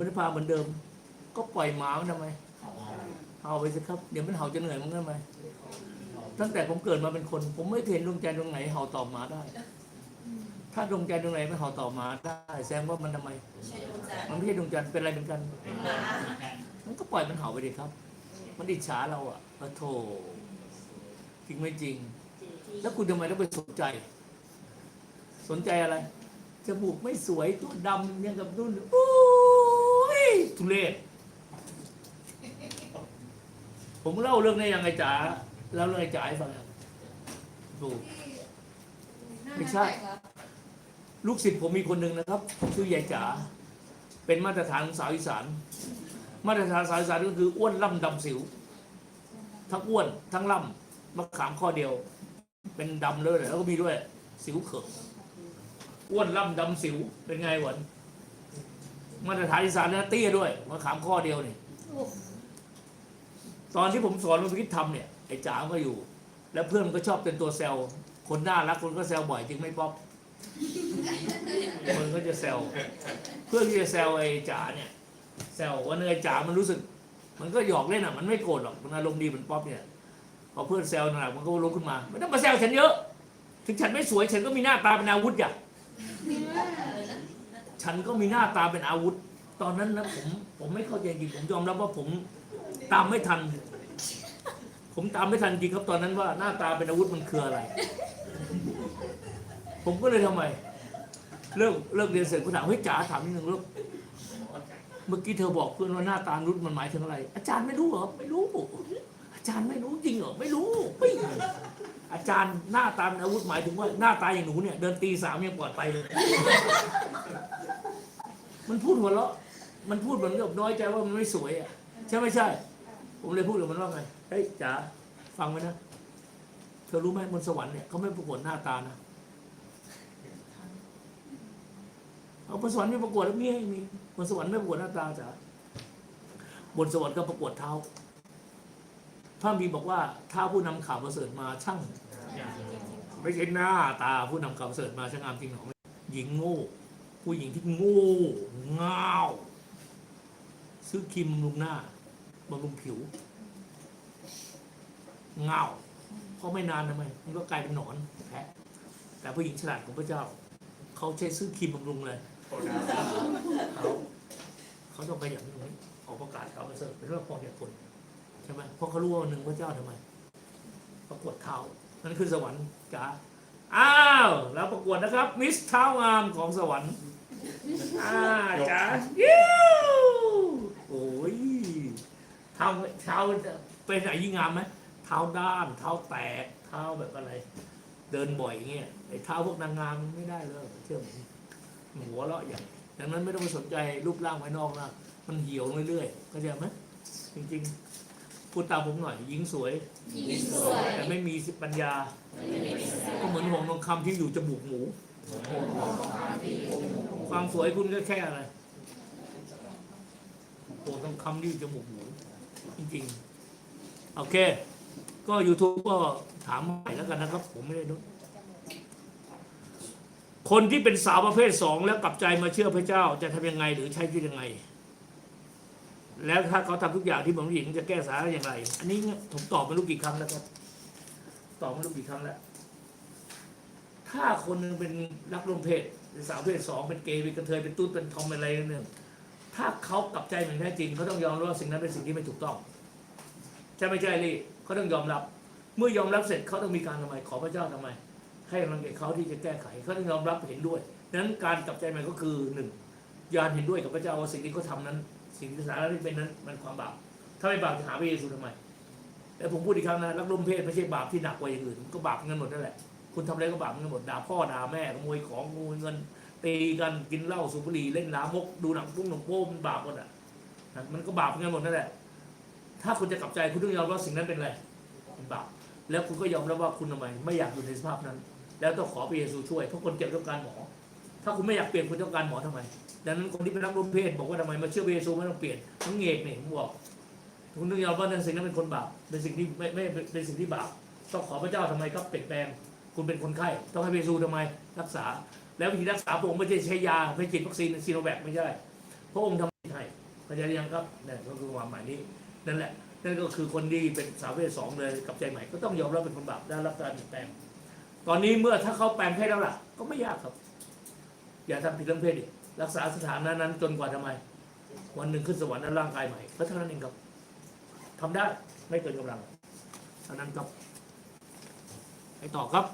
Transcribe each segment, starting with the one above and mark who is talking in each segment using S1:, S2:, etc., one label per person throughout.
S1: พระพาเหมือนเดิม ก็ปล่อยหมามันทำไมเห่าไปสิครับ เดี๋ยวมันเห่าจะเหนื่อยมันทำไมตั้งแต่ผมเกิดมาเป็นคน ผมไม่เคยเห็นดวงใจดวงไหนเห่าตอบหมาได้ ถ้าดวงใจดวงไหนไม่เห่าตอบหมาได้แสดงว่ามันทำไม
S2: ใช่ดวงจันทร์
S1: มันไม่ใช่ดวงจันทร์เป็นอะไรเป็นกัน
S2: เป็นหมา
S1: มันก็ปล่อยมันเห่าไปดิครับ มันอิจฉาเราอะโอ้โธ่จริงไม่จริง แล้วคุณทำไมต้องไปสนใจ สนใจอะไรจมูกไม่สวยตัวดำยังกับนุ่นโอ้ ยทุเรศผมเล่าเรื่องนี้ยังไงจ๋าเล่าเรื่องไอ้จ๋าให้ฟังครับดู ไม่ใช่ ลูกศิษย์ผมมีคนหนึ่งนะครับ ชื่อยายจ๋าเป็นมาตรฐานของสาวอีสาน มาตรฐานสาวอีสานก็คืออ้วนล่ำดำสิว ทั้งอ้วนทั้งล่ำมะขามข้อเดียว เป็นดำเลยแล้วก็มีด้วย สิวเขิบอ้วนล่ำดำสิวเป็นไงหวน มาตรฐานอีสานนะเตี้ยด้วยมะขามข้อเดียวนี่ตอนที่ผมสอนวิธีทำเนี่ยไอ้จ๋าก็อยู่ แล้วเพื่อนมันก็ชอบเป็นตัวแซวคนน่ารักคนก็แซวบ่อยจริงไม่ป๊อปคนก็จะแซวเพื่อนที่จะแซวไอ้จ๋าเนี่ยแซวว่าเนยจ๋ามันรู้สึก มันก็หยอกเล่นอะมันไม่โกรธหรอกมันอารมณ์ดีเหมือนป๊อปเนี่ยพอเพื่อนแซวหนักมันก็ลุกขึ้นมาไม่ต้องมาแซวฉันเยอะ ถึงฉันไม่สวยฉันก็มีหน้าตาเป็นอาวุธอย่าง ฉันก็มีหน้าตาเป็นอาวุธ ตอนนั้นนะผมผมไม่เข้าใจจริงผมยอมรับว่าผมตามไม่ทัน ผมตามไม่ทันจริงครับตอนนั้นว่าหน้าตาเป็นอาวุธมันคืออะไร ผมก็เลยทำไมเลิกเลิกเรียนเสร็จก็ถามเฮ้ยจ๋าถามนิดนึงลูกเมื่อกี้เธอบอกเพื่อนว่าหน้าตานุชมันหมายถึงอะไร อาจารย์ไม่รู้เหรอไม่รู้ อาจารย์ไม่รู้จริงเหรอไม่รู้เฮ้ยอาจารย์หน้าตาอาวุธหมายถึงว่าหน้าตาอย่างหนูเนี่ย เดินตีสามยังปลอดภัยเลย มันพูดหัวเราะ มันพูดเหมือนกับน้อยใจว่ามันไม่สวยอะใช่ไม่ใช่ ผมเลยพูดกับมันว่าไงเฮ้ยจ๋าฟังไว้นะเธอรู้ไหมบนสวรรค์เนี่ยเขาไม่ประกวดหน้าตานะเอาบนสวรรค์ไม่ประกวดแล้วมีให้มีบนสวรรค์ไม่ประกวดหน้าตาจ๋าบนสวรรค์ก็ประกวดเท้าพระบีบอกว่าถ้าผู้นำข่าวประเสริฐมาช่างไม่ใช่หน้าตาผู้นำข่าวประเสริฐมาช่างงามจริงหรอหญิงโง่ ผู้หญิงที่โง่เง่าซื้อครีมบำรุงหน้าบำรุงผิวเง่าเพราะไม่นานทำไมมันก็กลายเป็นหนอนแผลแต่ผู้หญิงฉลาดของพระเจ้า เขาใช้ซื้อครีมบำรุงเลยเขาเขาต้องไปอย่างนี้ออกประกาศเขาวปเสริฐเป็นเรื่องพอเหตุผลใช่ไหมเพราะเขารู้ว่าวันหนึ่งพระเจ้าทำไมประกวดเท้านั่นคือสวรรค์จ๋า อ้าวแล้วประกวดนะครับ มิสเท้างามของสวรรค์อ่าจ๋ายิ้วโอ้ยเท้าเท้าเป็นไหนยิ่งงามไหมเท้าด้านเท้าแตกเท้าแบบอะไร เดินบ่อยอย่างเงี้ยไอ้เท้าพวกนางงามไม่ได้เลยเชื่อผมหัวเราะใหญ่ดังนั้นไม่ต้องไปสนใจรูปร่างภายนอกนะมันเหี่ยวเรื่อยๆเข้าใจไหมจริงๆ พูดตามผมหน่อยหญิงสวย
S2: หญิงสวย
S1: แต่ไม่มีปัญญา ก็เหมือนห่วงทองคำที่อยู่จมูกหมู ความสวยคุณก็แค่อะไรห่วงทองคำที่อยู่จมูกหมู จริงๆ โอเค ก็ YouTube ก็ถามใหม่แล้วกันนะครับ ผมไม่ได้รู้คนที่เป็นสาวประเภทสองแล้วกลับใจมาเชื่อพระเจ้าจะทำยังไงหรือใช้ชีวิตยังไง แล้วถ้าเขาทำทุกอย่างที่ผมหญิงจะแก้สาอย่างไร อันนี้ผมตอบไม่รู้กี่ครั้งแล้วครับ ตอบไม่รู้กี่ครั้งแล้ว ถ้าคนหนึงเป็นรักร่วมเพศเป็นสาวเพศสองเป็นเกย์เป็นกระเทยเป็นตุ๊ดเป็นทอมเป็นอะไรนี่ยถ้าเขากลับใจเหมือนแท้จริงเขาต้องยอมรับว่าสิ่งนั้นเป็นสิ่งที่ไม่ถูกต้องใช่ไม่ใช่ลี่เขาต้องยอมรับ เมื่อยอมรับเสร็จเขาต้องมีการทำไม ขอพระเจ้าทำไม ให้กำลังใจเขาที่จะแก้ไขเขาต้องยอมรับเห็นด้วยดังนั้นการกลับใจใหม่ก็คือหนึ่งยานเห็นด้วยกับพระเจ้าว่าสิ่งที่เขาทำนั้น สิ่งที่สาระที่เป็นนั้นมันความบาปถ้าไม่บาปจะหาพระเยซูทำไมแต่ผมพูดอีกครั้งนะรักร่วมเพศไม่ใช่บาปที่หนักกว่าอย่างอื่นก็บาปเงินหมดนั่นแหละคุณทำอะไรก็บาปเงินหมดด่าพ่อด่าแม่ขโมยของขโมยเงินตีกันกินเหล้าสูบบุหรี่เล่นลามก ดูหนังปุ้งหนังโป้มันบาปหมดอะนะมันก็บาปเงินหมดนั่นแหละ ถ้าคุณจะกลับใจคุณต้องยอมรับสิ่งนั้นเป็นอะไรเป็นบาปแล้วคุณก็ยอมรับว่าคุณทำไมไม่อยากอยู่ในสภาพนั้น แล้วต้องขอพระเยซูช่วยเพราะคนเจ็บต้องการหมอ ถ้าคุณไม่อยากเปลี่ยนคุณต้องการหมอทำไม ดังนั้นคนที่เป็นนักร่วมเพศบอกว่าทำไมมาเชื่อเยซูไม่ต้องเปลี่ยนทั้งเงกเนี่ยผมบอกคุณต้องยอมรับว่าสิ่งนั้นเป็นคนบาปเป็นสิ่งที่ไม่ไม่เป็นสิ่งที่บาปต้องขอพระเจ้าทำไมครับเปลี่ยนแปลง คุณเป็นคนไข้ต้องให้เยซูทำไมรักษา แล้ววิธีรักษาพระองค์ไม่ใช่ใช้ยาไม่ฉีดวัคซีนซีโนแวคไม่ใช่พระองค์ทำให้เข้าใจหรือยังครับนั่นก็คือความหมายนี้นั่นแหละนั่นก็คือคนที่เป็นสาวเพศสองเลยกับใจใหม่ก็ต้องยอมรับเป็นคนบาปได้รับการเปลี่ยนแปลง ตอนนี้เมื่อถ้าเขาแปลงเพศแล้วล่ะ ก็ไม่ยากครับ อย่าทำผิดเรื่องเพศอีกรักษาสถานะนั้นจนกว่าทำไม วันหนึ่งขึ้นสวรรค์นั้นร่างกายใหม่ก็เท่านั้นเองครับทำได้ไม่เกินกำลังเท่านั้นครับไปต่อครับ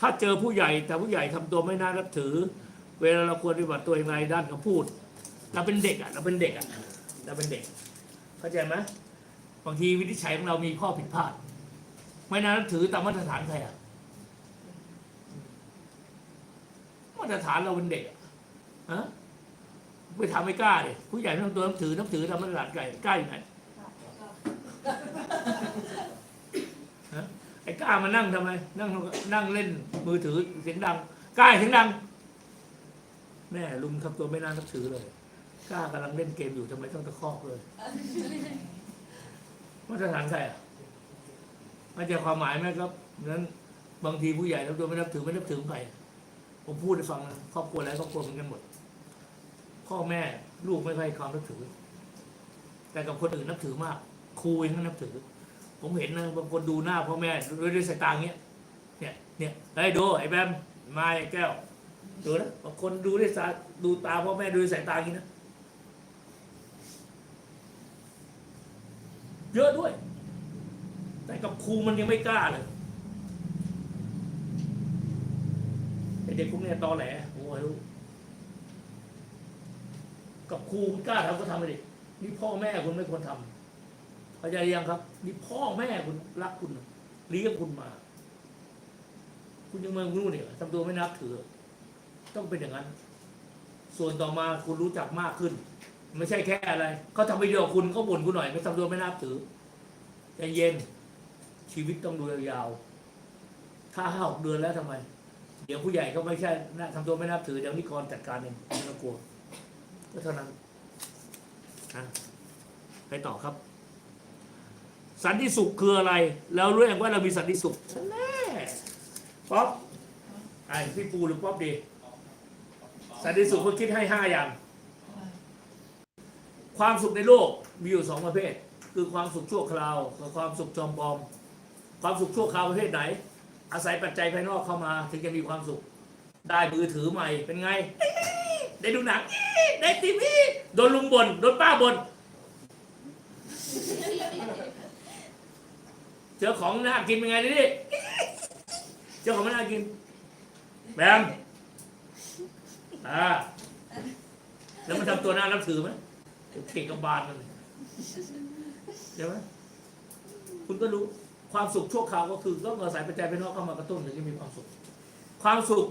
S1: ถ้าเจอผู้ใหญ่แต่ผู้ใหญ่ทำตัวไม่น่านับถือ เวลาเราควรปฏิบัติตัวยังไงด้านคำพูดเราเป็นเด็กอะเราเป็นเด็กอะเราเป็นเด็ก เข้าใจไหมบางทีวินิจฉัยของเรามีข้อผิดพลาด ไม่น่านับถือตามมาตรฐานใครอะ มาตรฐานเราเป็นเด็กฮะไปทำไม่กล้าเลยผู้ใหญ่ไม่ทำตัวนับถือนับถือทำมาตรฐานใครกล้าอยู่ไหนไอ้กล้ามานั่งทำไม นั่งนั่งเล่นมือถือเสียงดังกล้าเสียงดังแม่ลุงทำตัวไม่น่านับถือเลยกล้ากำลังเล่นเกมอยู่ทำไมต้องตะคอกเลยมาตรฐานใครอะมันจะความหมายไหมครับนั้นบางทีผู้ใหญ่ทำตัวไม่นับถือไม่นับถือใคร ผมพูดให้ฟังนะครอบครัวอะไรครอบครัวเหมือนกันหมด พ่อแม่ลูกไม่ค่อยความนับถือ แต่กับคนอื่นนับถือมากครูเองก็นับถือ ผมเห็นนะบางคนดูหน้าพ่อแม่ด้วยด้วยสายตาเงี้ยเนี่ยเนี่ยไอ้ดูไอ้แบมมาไอ้แก้วดูนะบางคนดูด้วยสายดูตาพ่อแม่ดูด้วยสายตาอย่างนี้นะเยอะด้วย แต่กับครูมันยังไม่กล้าเลยไอ เด็กพวกเนี้ยตอแหลโอ้ยลูกกับครูคุณกล้าทำก็ทำไปดินี่พ่อแม่คุณไม่ควรทำเข้าใจยังครับ นี่พ่อแม่คุณรักคุณเลี้ยงคุณมา คุณยังเมืองรู้เนี่ยทำตัวไม่นับถือ ต้องเป็นอย่างนั้น ส่วนต่อมาคุณรู้จักมากขึ้น ไม่ใช่แค่อะไรเขาทำไปเดียวคุณเขาบ่นคุณหน่อยไม่ทำตัวไม่นับถือใจเย็นชีวิตต้องดูยาวๆถ้าห้าหกเดือนแล้วทำไม เดี๋ยวผู้ใหญ่ก็ไม่ใช่นะทำตัวไม่นับถือเดี๋ยวนิกรจัดการเองไม่ต้องกลัวก็เท่านั้นนะไปต่อครับ สันติสุขคืออะไร แล้วรู้อย่างว่าเรามีสันติสุขแน่ป๊อปไอ้พี่ปูหรือป๊อปดี สันติสุขเขาคิดให้ห้าอย่าง ความสุขในโลกมีอยู่สองประเภท คือความสุขชั่วคราวกับความสุขจอมปลอม ความสุขชั่วคราวประเภทไหน อาศัยปัจจัยภายนอกเข้ามา ถึงจะมีความสุข ได้มือถือใหม่เป็นไง ได้ดูหนังได้ทีวีโดนลุงบน่นโดนป้าบน่นเจอของน่ากินเป็นไงนี่เจอของไม่น่ากินแบมอ่าแล้วมันทำตัวน่านับถือไหมเก่งกับบานมันเลยใช่ไหมคุณก็รู้ ความสุขชั่วคราวก็คือต้องอาศัยปัจจัยภายนอกเข้ามากระตุ้นถึงจะมีความสุข ความสุข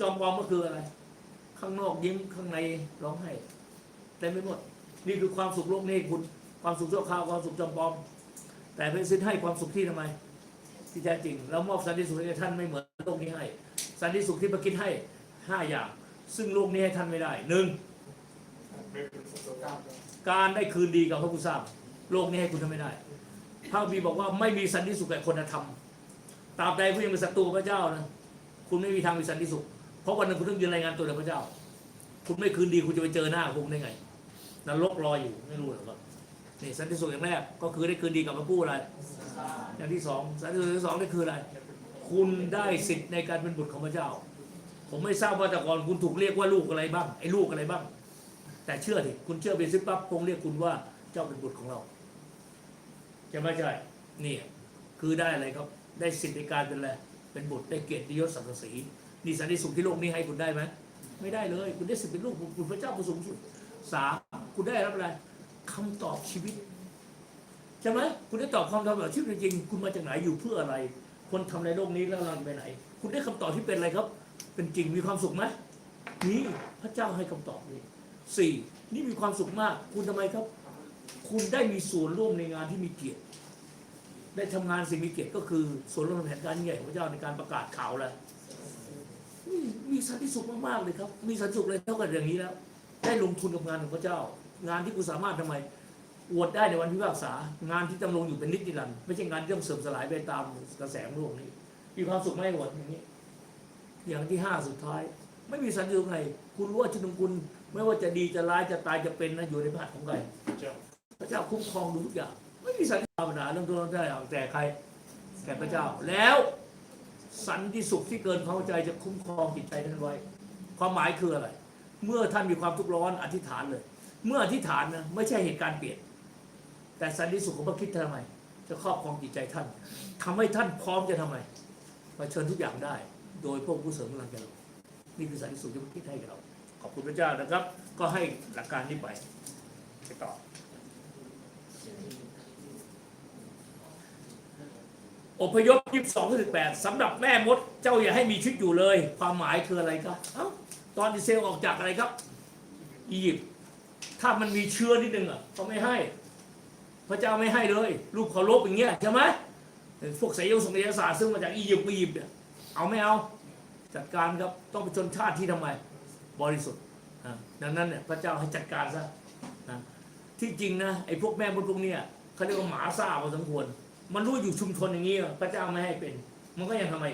S1: จอมปลอมก็คืออะไร ข้างนอกยิ้มข้างในร้องไห้เต็มไปหมด นี่คือความสุขโลกนี้คุณความสุขชั่วคราวความสุขจอมปลอม แต่พระสิ้นให้ความสุขที่ทำไม ที่แท้จริงแล้วมอบสันติสุขให้ท่านไม่เหมือนโลกนี้ให้ สันติสุขที่พระคิดให้ห้าอย่าง ซึ่งโลกนี้ให้ท่านไม่ได้หนึ่งการได้คืนดีกับพระผู้สร้างโลกนี้ให้คุณทำไม่ได้ พระบีบอกว่าไม่มีสันติสุขแก่คนธรรมตราบใดผู้ยังเป็นศัตรูพระเจ้านะคุณไม่มีทางมีสันติสุข เพราะวันหนึงคุณต้องยืนรายงานตัวต่อพระเจ้า คุณไม่คืนดีคุณจะไปเจอหน้าผมได้ไงนรกรออยู่ไม่รู้หรอกนี่สันติสุขอย่างแรกก็คือได้คืนดีกับพระผู้อะไรอย่างที่สองสันติสุขที่สองนี่คืออะไร คุณได้สิทธิ์ในการเป็นบุตรของพระเจ้า ผมไม่ทราบว่าแต่ก่อนคุณถูกเรียกว่าลูกอะไรบ้างไอ้ลูกอะไรบ้าง แต่เชื่อดิคุณเชื่อไปซิปั๊บคงเรียกคุณว่าเจ้าเป็นบุตรของเรา ใช่ไหมใช่นี่คือได้อะไรครับ ได้สิทธิในการเป็นอะไรเป็นบุตรได้เกียรติยศศักดิ์ศรีนี่สันติสุขที่โลกนี้ให้คุณได้ไหมไม่ได้เลย คุณได้สิทธิ์เป็นลูกคุณพระเจ้าผู้สูงสุดสามคุณได้รับอะไรคำตอบชีวิตใช่ไหมคุณได้ตอบคำตอบชีวิตจริงคุณมาจากไหนอยู่เพื่ออะไร คนทำในโลกนี้แล้วเราไปไหน คุณได้คำตอบที่เป็นอะไรครับ เป็นจริงมีความสุขไหมนี่พระเจ้าให้คำตอบนี่สี่นี่มีความสุขมาก คุณทำไมครับ คุณได้มีส่วนร่วมในงานที่มีเกียรติ ได้ทำงานสิ่งมีเกียรติก็คือ ส่วนร่วมแผนการใหญ่ของพระเจ้าในการประกาศข่าวแหละมีสันติสุขมากๆเลยครับ มีสันติสุขเลยเท่ากับอย่างนี้แล้ว ได้ลงทุนกับงานของพระเจ้า งานที่กูสามารถทำไมอวดได้ในวันพิพากษางานที่ดำรงอยู่เป็นนิจนิรันดไม่ใช่งานที่ต้องเสื่อมสลายไปตามกระแสโลกนี้มีความสุขไม่หวดอย่างนี้ อย่างที่ห้าสุดท้าย ไม่มีสันติสุขไงคุณรู้ว่าชีวิตของคุณ ไม่ว่าจะดีจะร้ายจะตายจะเป็นนะอยู่ในพระหัของใคร พระเจ้าคุ้มครองดูทุกอย่างไม่มีสันติภาพนาเรื่องตัวเรื่ได้เอาแต่ใครแต่พระเจ้าแล้วสันติสุขที่เกินความใจจะคุ้มครองจิตใจท่านไว้ ความหมายคืออะไร เมื่อท่านมีความทุกข์ร้อนอธิษฐานเลย เมื่ออธิษฐานนะไม่ใช่เหตุการณ์เปลี่ยน แต่สันติสุขของพระคิดทำไมจะครอบครองจิตใจท่าน ทำให้ท่านพร้อมจะทำไมาเชิญทุกอย่างได้ โดยพวกผู้เสริมกำลังใจเรานี่คือสันติสุขที่พระคิดให้กับเรา ขอบคุณพระเจ้านะครับ ก็ให้หลักการนี้ไปไปต่อ อพยพยี่สองสิบแปดสำหรับแม่มดเจ้าอย่าให้มีชีวิตอยู่เลย ความหมายคืออะไรครับตอนอิสราเอลออกจากอะไรครับอียิปต์ถ้ามันมีเชื้อนิดนึงอะเขาไม่ให้ พระเจ้าไม่ให้เลยลูกเคารพอย่างเงี้ยใช่ไหมพวกสายโยงไสยศาสตร์ซึ่งมาจากอียิปต์อียิปต์เนี่ยเอาไม่เอาจัดการครับต้องไปชนชาติที่ทำไมบริสุทธิ์ดังนั้นเนี่ยพระเจ้าให้จัดการซะที่จริงนะไอ้พวกแม่พวกนี้เขาเรียกว่าหมาซ่าพอสมควร มันรู้อยู่ชุมชนอย่างนี้พระเจ้าไม่ให้เป็น มันก็ยังทำไม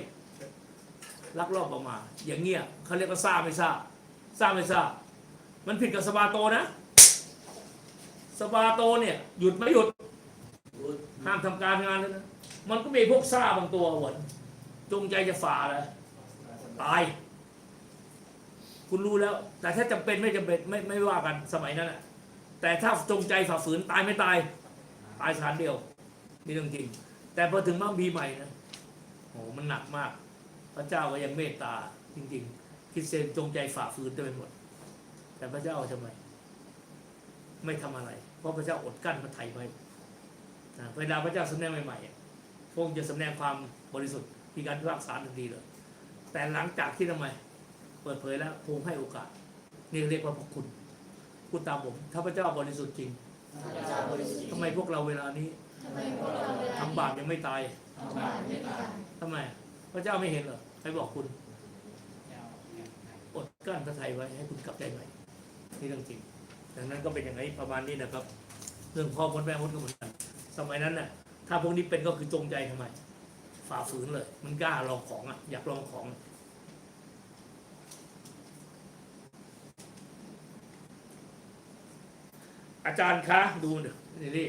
S1: ลักลอบออกมา อย่างเงี้ยเขาเรียกว่าทราไม่ทราบทาไม่ทรามันผิดกับสบาโตนะสบาโตเนี่ยหยุดไม่หยุดห้ามทำการงานเลยนะมันก็มีพวกซาบางตัวหวนจงใจจะฝ่าเลยตาย คุณรู้แล้ว แต่ถ้าจำเป็นไม่จำเป็นไม่ไม่ว่ากันสมัยนั้นแหะแต่ถ้าจงใจฝ่าฝืนตายไม่ตาย ตายสารเดียว นี่เรื่องจริง แต่พอถึงบ้างปีใหม่นะโหมันหนักมาก พระเจ้าก็ยังเมตตาจริง ๆ คริดเตีนจงใจฝ่าฝืนเต็มหมด แต่พระเจ้าทำไม ไม่ทำอะไร เพราะพระเจ้าอดกั้นพระไถ่ไว้เวลาพระเจ้าสำแนงใหม่ๆพระองค์จะสำแนงความบริสุทธิ์มีการพิพากษาทันทีเลย แต่หลังจากที่ทำไม เปิดเผยแล้วพระองค์ให้โอกาส นี่เรียกว่าพระคุณพูดตามผม ถ้าพระเจ้าบริสุทธิ์จริงทำไมพวกเราเวลานี้ ทำบาปยังไม่ตายทำไมพระเจ้าไม่เห็นเหรอใครบอกคุณอดกลั้นพระทยไว้ให้คุณกลับใจใหม่นี่เรื่องจริงดังนั้นก็เป็นอย่างไรประมาณนี้นะครับ เรื่องพ่อพ้นแม่พ้นก็เหมือนกันสมัยนั้นน่ะ ถ้าพวกนี้เป็นก็คือจงใจทำไม ฝ่าฝืนเลย มันกล้าลองของอะ อยากลองของ อาจารย์คะดูเนี่ย
S3: นี่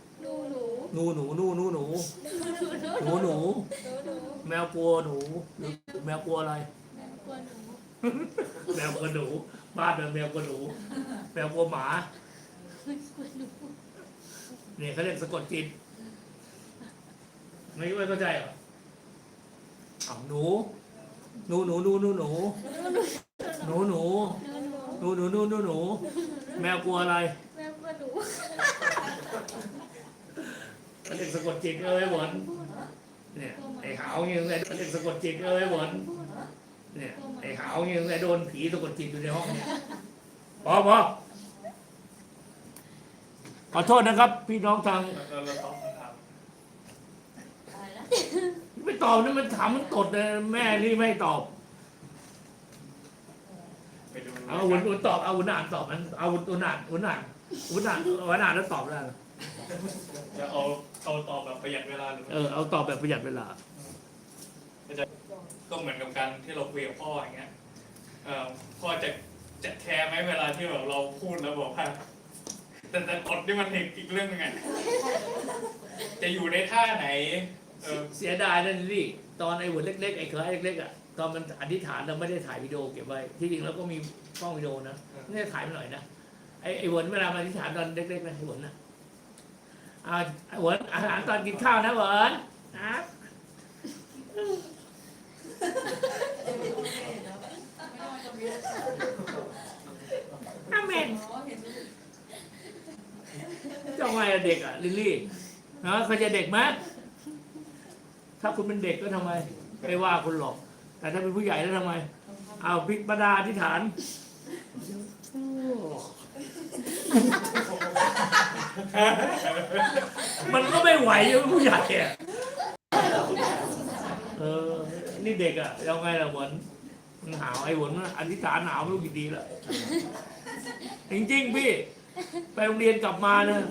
S1: รือแมวกลัวอะไร
S3: แม่กลัวหนู
S1: แมวกลัวหนูบ้านเป็นแมวกลัวหนูแมวกลัวหมา
S3: กลัวหนู
S1: เนี่ยเขาเรียกสะกดจิตไม่ไม่เข้าใจเหรออ้าวหนูหนูหนูหนูหนูหนูหนูหนู
S3: หนูหนู
S1: หนูหนูหนูหนูหนูแมวกลัวอะไร
S3: แม่กลัวหนู
S1: เขาเรียกสะกดจิตเอ้ยหวนเนี่ยไอ้หาวเงี้ยไงเขาเรียกสะกดจิตเอ้ยหวนเนี่ยไอ้หาวเงี้ยไงโดนผีสะกดจิตอยู่ในห้องเนี่ยพอพอขอโทษนะครับ พี่น้องทาง
S3: ไม่
S1: ตอบนะมันถามมันตดเลยแม่นี่ไม่ตอบเอาอุ่นอุ่นตอบเอาอุ่นอ่านตอบมันเอาอุ่นอ่านอุ่นอ่านอุ่นอ่านอุ่นอ่านแล้วตอบได้
S2: จะเอาเอาตอบแบบประหยัดเวลาหรือ
S1: เออเอาตอบแบบประหยัดเวลา
S2: ก็เหมือนกับการที่เราคุยกับพ่ออย่างเงี้ยเอ่อพ่อจะจะแคร์ไหมเวลาที่แบบเราพูดแล้วบอกว่าแต่แต่กดนี่มันอีกอีกเรื่องหนึงไงจะอยู่ในท่าไหนเออ
S1: เสียดายนั่นนี่ตอนไอ้หุ่นเล็กๆไอ้เคยเล็กๆอะตอนมันอธิษฐานเราไม่ได้ถ่ายวิดีโอเก็บไว้ ที่จริงเราก็มีกล้องวิดีโอนะไม่ได้ถ่ายไปหน่อยนะไอ้ไอ้หุ่นเวลามาอธิษฐานตอนเล็กๆนะไอ้หุ่นนะ อ่าไอ้หุ่นอาหารตอนกินข้าวนะหุ่นนะอาเมนจะไงอะเด็กอะลิลลี่นะเขาจะเด็กไหมถ้าคุณเป็นเด็กก็ทำไมไม่ว่าคุณหรอก แต่ถ้าเป็นผู้ใหญ่แล้วทำไม เอาพิปดาอธิษฐาน มันก็ไม่ไหวอยู่ผู้ใหญ่อะเออ นี่เด็กอะยังไงล่ะหวนมันหาวไอ้หวนมันอธิษฐานหนาวไม่รู้กี่ดีแล้วจริงๆพี่ ไปโรงเรียนกลับมาเนะ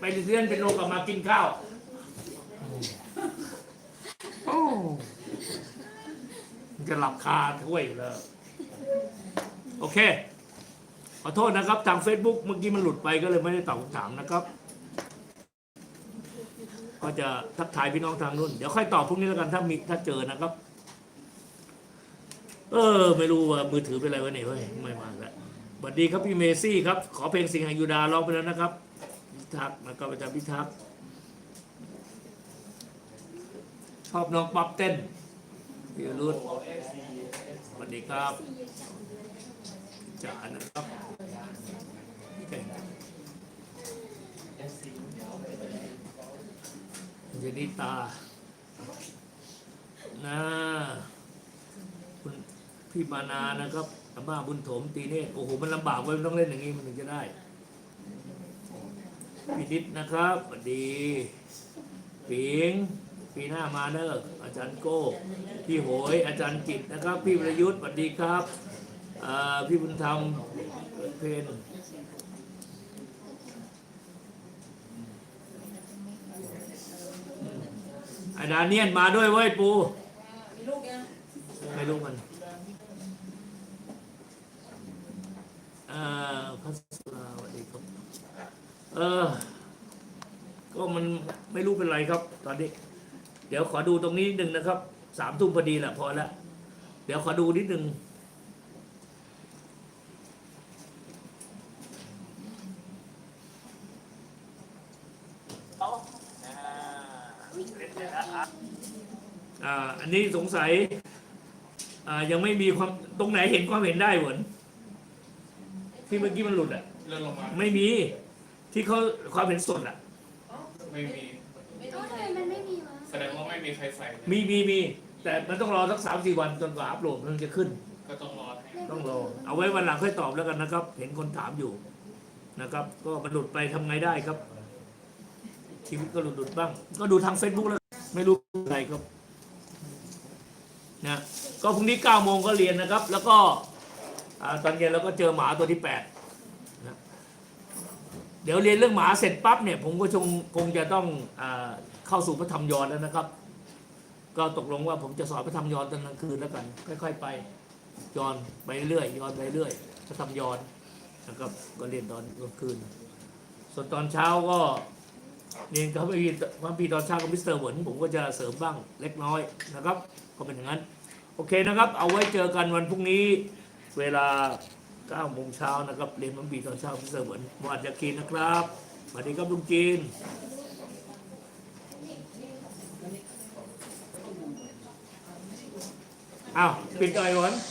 S1: ไปเรียนเป็นโลกลับมากินข้าวโอ้จะหลับคาถ้วยอยู่แล้วโอเค ขอโทษนะครับ ทาง Facebook เมื่อกี้มันหลุดไปก็เลยไม่ได้ตอบคำถามนะครับ ก็จะทักทายพี่น้องทางนู้นเดี๋ยวค่อยตอบพรุ่งนี้แล้วกันถ้ามีถ้าเจอนะครับ เออ ไม่รู้ว่ามือถือเป็นอะไรวะเนี่ยเฮ้ยไม่มาแล้วสวัสดีครับพี่เมซี่ครับ ขอเพลงสิงหายุดาร้องไปแล้วนะครับพิทักษ์นะครับอาจารย์พิทักษ์ชอบน้องป๊อปเต้นพี่รุณสวัสดีครับจ๋านะครับเก่งเจนิตานะคุณพี่มานานะครับอาม่าบุญถมตีเนตโอ้โหมันลำบากเว้ยมันต้องเล่นอย่างนี้มันถึงจะได้พี่นิดนะครับสวัสดีปิงปีหน้ามาเนอะอาจารย์โก้ พี่โหย อาจารย์กิตนะครับ พี่ประยุทธ์สวัสดีครับอ่าพี่บุญธรรมเพน อาดาเนียนมาด้วยเว้ยปู
S4: มีลูกยัง
S1: ไม่รู้มันเอ่อพัสราสวัสดีครับเออ ก็มันไม่รู้เป็นไรครับ ตอนนี้ เดี๋ยวขอดูตรงนี้นิดนึงนะครับสามทุ่มพอดีแหละพอแล้วเดี๋ยวขอดูนิดนึง อ่า อั นนี้สงสัยอ่ายังไม่มีความตรงไหนเห็นความเห็นได้เหมือนที่เมื่อกี้มันหลุดอะ
S2: เลื่อนลงมา
S1: ไม่มีที่เขาความเห็นสดอะ
S2: ไม่มี
S4: ไม่
S3: เอ้า
S4: ต้อง
S3: ทำไมมันไม่มีวะ
S2: แสดงว่าไม่มีใครใส่เลย
S1: มีมีมีแต่มันต้องรอสักสามสี่วันจนกว่าอัพโหลดมันจะขึ้น
S2: ก็ต้องรอให้
S1: ต้องรอ เอาไว้วันหลังค่อยตอบแล้วกันนะครับ เห็นคนถามอยู่นะครับ ก็มันหลุดไปทำไงได้ครับชีวิตก็หลุดหลุดบ้าง ก็ดูทางเฟซบุ๊กแล้ว ไม่รู้อะไรครับ นะก็พรุ่งนี้เก้าโมงก็เรียนนะครับ แล้วก็ตอนเย็นเราก็เจอหมาตัวที่แปดนะเดี๋ยวเรียนเรื่องหมาเสร็จปั๊บเนี่ยผมก็คงคงจะต้องอเข้าสู่พระธรรมยอนแล้วนะครับ ก็ตกลงว่าผมจะสอนพระธรรมยอนตอนกลางคืนแล้วกัน ค่อย ๆ ไปยอนไปเรื่อยยอนไปเรื่อยจะทำย้อนนะครับก็เรียนตอนกลางคืน ส่วนตอนเช้าก็ เรียนกับพระพีพระพีตอนเช้ากับมิสเตอร์เหวินผมก็จะเสริมบ้างเล็กน้อยนะครับ ก็เป็นอย่างนั้น โอเคนะครับ เอาไว้เจอกันวันพรุ่งนี้เวลา9โมงเช้านะครับเรียนพระพีตอนเช้ามิสเตอร์เหวินมอดจากกีนนะครับสวัสดีครับลุงจีนอ้าวปิดหน่อวิน